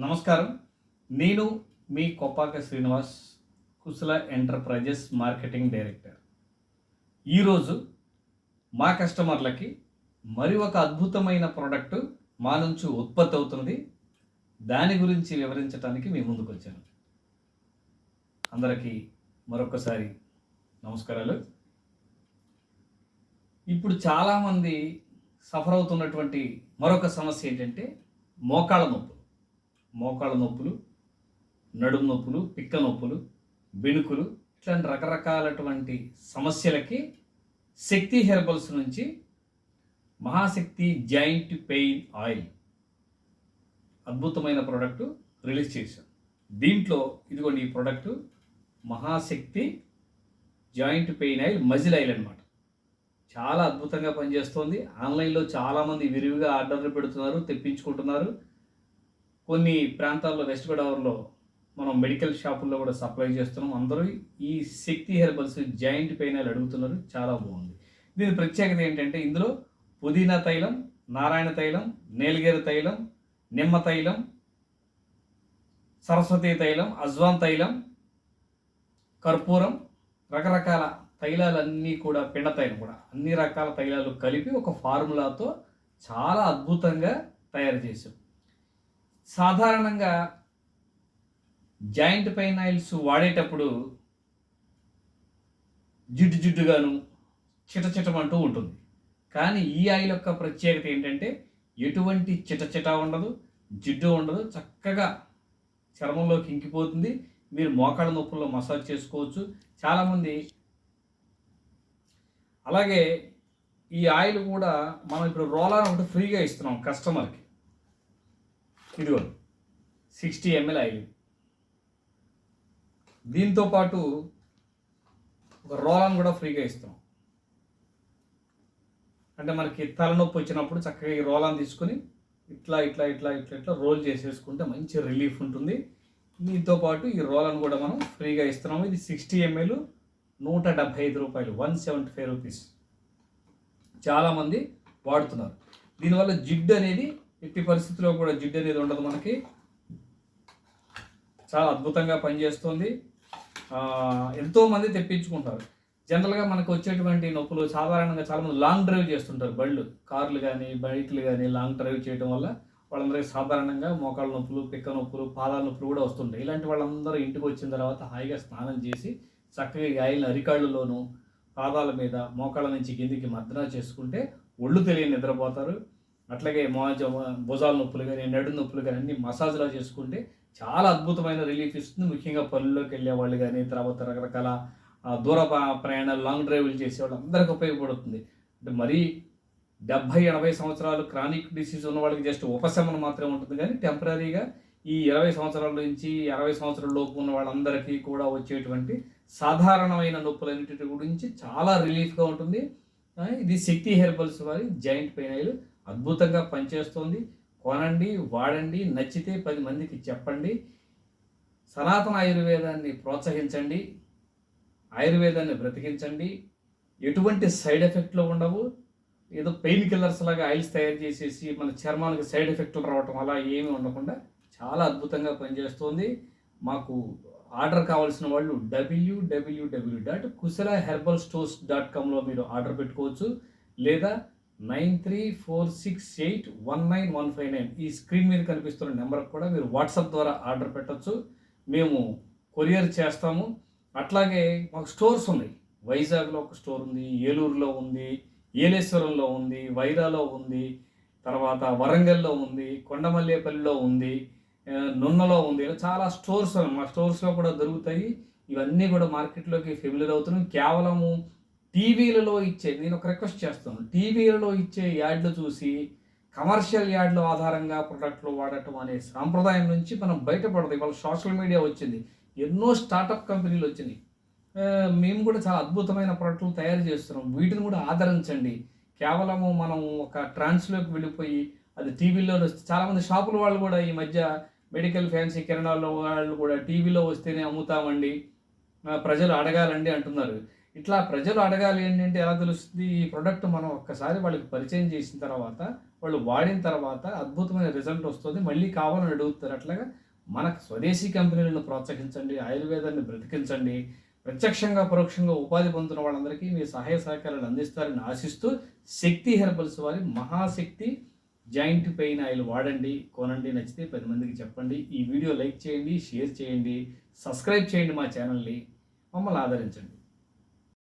నమస్కారం. నేను మీ కొప్పాక శ్రీనివాస్ కుశల enterprises marketing director. ఈరోజు మా కస్టమర్లకి మరి ఒక అద్భుతమైన ప్రోడక్ట్ మా నుంచి ఉత్పత్తి అవుతుంది దాని గురించి వివరించడానికి మీ ముందుకు వచ్చాను. అందరికీ మరొకసారి నమస్కారాలు. ఇప్పుడు చాలామంది సఫర్ అవుతున్నటువంటి మరొక సమస్య ఏంటంటే మోకాళ్ళ నొప్పులు. మోకాళ్ళ నొప్పులు నడుము నొప్పులు పిక్క నొప్పులు బెణుకులు ఇట్లాంటి రకరకాలటువంటి సమస్యలకి శక్తి హెర్బల్స్ నుంచి మహాశక్తి జాయింట్ పెయిన్ ఆయిల్ అద్భుతమైన ప్రోడక్ట్ రిలీజ్ చేశాం. దీంట్లో ఇదిగోండి ఈ product Mahashakti joint pain oil muscle oil అనమాట చాలా అద్భుతంగా పనిచేస్తోంది. ఆన్లైన్లో చాలామంది విరివిగా ఆర్డర్లు పెడుతున్నారు తెప్పించుకుంటున్నారు. కొన్ని ప్రాంతాల్లో వెస్ట్ గోదావరిలో మనం మెడికల్ షాపుల్లో కూడా సప్లై చేస్తున్నాం. అందరూ ఈ శక్తి హెర్బల్స్ జాయింట్ పెయిన్ అడుగుతున్నారు. చాలా బాగుంది. దీని ప్రత్యేకత ఏంటంటే ఇందులో పుదీనా తైలం నారాయణ తైలం నేలగేరు తైలం నిమ్మ తైలం సరస్వతి తైలం అజ్వాన్ తైలం కర్పూరం రకరకాల తైలాలన్నీ కూడా పిండ తైలం కూడా అన్ని రకాల తైలాలు కలిపి ఒక ఫార్ములాతో చాలా అద్భుతంగా తయారు చేసాం సాధారణంగా జాయింట్ పెయిన్ ఆయిల్స్ వాడేటప్పుడు జిడ్డు జిడ్డుగాను చిటచిటమంటూ ఉంటుంది. కానీ ఈ ఆయిల్ యొక్క ప్రత్యేకత ఏంటంటే ఎటువంటి చిటచిట ఉండదు జిడ్డు ఉండదు చక్కగా చర్మంలోకి ఇంకిపోతుంది. మీరు మోకాళ్ళ నొప్పుల్లో మసాజ్ చేసుకోవచ్చు. చాలామంది అలాగే ఈ ఆయిల్ కూడా మనం ఇప్పుడు రోలర్ ఒకటి ఫ్రీగా ఇస్తున్నాం కస్టమర్కి. ఇదిగో సిక్స్టీ ఎంఎల్ ఆయిల్. దీంతో పాటు ఒక రోలాన్ కూడా ఫ్రీగా ఇస్తాం అంటే మనకి తలనొప్పి వచ్చినప్పుడు చక్కగా ఈ రోలాన్ తీసుకుని ఇట్లా ఇట్లా ఇట్లా ఇట్లా ఇట్లా రోల్ చేసేసుకుంటే మంచి రిలీఫ్ ఉంటుంది. దీంతో పాటు ఈ రోలాన్ కూడా మనం ఫ్రీగా ఇస్తున్నాము ఇది సిక్స్టీ ఎంఎల్ నూట డెబ్భై ఐదు రూపాయలు వన్ సెవెంటీ ఫైవ్ రూపీస్ చాలామంది వాడుతున్నారు. దీనివల్ల జిడ్డు అనేది ఎట్టి పరిస్థితిలో కూడా జిడ్డు అనేది ఉండదు మనకి. చాలా అద్భుతంగా పనిచేస్తుంది. ఎంతోమంది తెప్పించుకుంటారు. జనరల్గా మనకు వచ్చేటువంటి నొప్పులు సాధారణంగా చాలామంది లాంగ్ డ్రైవ్ చేస్తుంటారు బళ్ళు కార్లు కానీ బైక్లు కానీ లాంగ్ డ్రైవ్ చేయడం వల్ల వాళ్ళందరికీ సాధారణంగా మోకాళ్ళ నొప్పులు పిక్క నొప్పులు పాదాల నొప్పులు కూడా వస్తుంటాయి. ఇలాంటి వాళ్ళందరూ ఇంటికి వచ్చిన తర్వాత హాయిగా స్నానం చేసి చక్కగా గాయలు అరికాళ్ళలోనూ పాదాల మీద మోకాళ్ళ నుంచి కిందికి మర్దన చేసుకుంటే ఒళ్ళు తెలియని నిద్రపోతారు. అట్లాగే మోజ భుజాల నొప్పులు కానీ నడు నొప్పులు కానీ అన్ని మసాజ్లా చేసుకుంటే చాలా అద్భుతమైన రిలీఫ్ ఇస్తుంది. ముఖ్యంగా పనుల్లోకి వెళ్ళే వాళ్ళు కానీ తర్వాత రకరకాల దూర ప్రయాణాలు లాంగ్ డ్రైవ్లు చేసే వాళ్ళు అందరికీ ఉపయోగపడుతుంది. అంటే మరీ డెబ్భై ఎనభై సంవత్సరాలు క్రానిక్ డిసీజ్ ఉన్న వాళ్ళకి జస్ట్ ఉపశమనం మాత్రమే ఉంటుంది. కానీ టెంపరీగా ఈ ఇరవై సంవత్సరాల నుంచి అరవై సంవత్సరాల లోపు ఉన్న వాళ్ళందరికీ కూడా వచ్చేటువంటి సాధారణమైన నొప్పులన్నిటి గురించి చాలా రిలీఫ్గా ఉంటుంది. ఇది శక్తి హెర్బల్స్ వారి జాయింట్ పెయిన్ ఆయిల్. అద్భుతంగా పనిచేస్తుంది. కొనండి వాడండి నచ్చితే పది మందికి చెప్పండి. సనాతన ఆయుర్వేదాన్ని ప్రోత్సహించండి. ఆయుర్వేదాన్ని బ్రతికించండి. ఎటువంటి సైడ్ ఎఫెక్ట్లు ఉండవు. ఏదో పెయిన్ కిల్లర్స్ లాగా ఆయిల్స్ తయారు చేసేసి మన చర్మానికి సైడ్ ఎఫెక్ట్లు రావటం అలా ఏమీ ఉండకుండా చాలా అద్భుతంగా పనిచేస్తుంది. మాకు ఆర్డర్ కావాల్సిన వాళ్ళు డబ్ల్యూడబ్ల్యూడబ్ల్యూ dot Kushala herbal stores dot కామ్లో మీరు ఆర్డర్ పెట్టుకోవచ్చు. లేదా nine three four six eight one nine one five nine. ఈ స్క్రీన్ మీద కనిపిస్తున్న నెంబర్కి కూడా మీరు వాట్సాప్ ద్వారా ఆర్డర్ పెట్టచ్చు. మేము కొరియర్ చేస్తాము. అట్లాగే మాకు స్టోర్స్ ఉన్నాయి. వైజాగ్లో ఒక స్టోర్ ఉంది ఏలూరులో ఉంది ఏలేశ్వరంలో ఉంది వైరాలో ఉంది తర్వాత వరంగల్లో ఉంది కొండమల్లేపల్లిలో ఉంది నున్నలో ఉంది. ఇలా చాలా స్టోర్స్ ఉన్నాయి. మా స్టోర్స్లో కూడా దొరుకుతాయి. ఇవన్నీ కూడా మార్కెట్లోకి ఫెమిలియర్ అవుతున్నాం కేవలము టీవీలలో ఇచ్చే నేను ఒక రిక్వెస్ట్ చేస్తాను. టీవీలలో ఇచ్చే యాడ్లు చూసి కమర్షియల్ యాడ్ల ఆధారంగా ప్రొడక్ట్లు వాడటం అనే సాంప్రదాయం నుంచి మనం బయటపడదు. ఇవాళ సోషల్ మీడియా వచ్చింది. ఎన్నో స్టార్టప్ కంపెనీలు వచ్చినాయి మేము కూడా చాలా అద్భుతమైన ప్రొడక్ట్లు తయారు చేస్తున్నాం. వీటిని కూడా ఆదరించండి. కేవలము మనం ఒక ట్రాన్స్లోకి వెళ్ళిపోయి అది టీవీలో వస్తే చాలామంది షాపుల వాళ్ళు కూడా ఈ మధ్య మెడికల్ ఫ్యాన్సీ కిరణాల వాళ్ళు కూడా టీవీలో వస్తేనే అమ్ముతామండి. ప్రజలు అడగాలండి అంటున్నారు. ఇట్లా ప్రజలు అడగాలి ఏంటంటే ఎలా తెలుస్తుంది? ఈ ప్రోడక్ట్ మనం ఒక్కసారి వాళ్ళకి పరిచయం చేసిన తర్వాత వాళ్ళు వాడిన తర్వాత అద్భుతమైన రిజల్ట్ వస్తుంది. మళ్ళీ కావాలని అడుగుతారు. అట్లాగా మనకు స్వదేశీ కంపెనీలను ప్రోత్సహించండి ఆయుర్వేదాన్ని బ్రతికించండి ప్రత్యక్షంగా పరోక్షంగా ఉపాధి పొందుతున్న వాళ్ళందరికీ మీ సహాయ సహకారాలు అందిస్తారని ఆశిస్తూ శక్తి హెర్బల్స్ వారి మహాశక్తి జాయింట్ పెయిన్ ఆయిల్ వాడండి కొనండి నచ్చితే పది మందికి చెప్పండి. ఈ వీడియో లైక్ చేయండి షేర్ చేయండి సబ్స్క్రైబ్ చేయండి మా ఛానల్ని. మమ్మల్ని ఆదరించండి.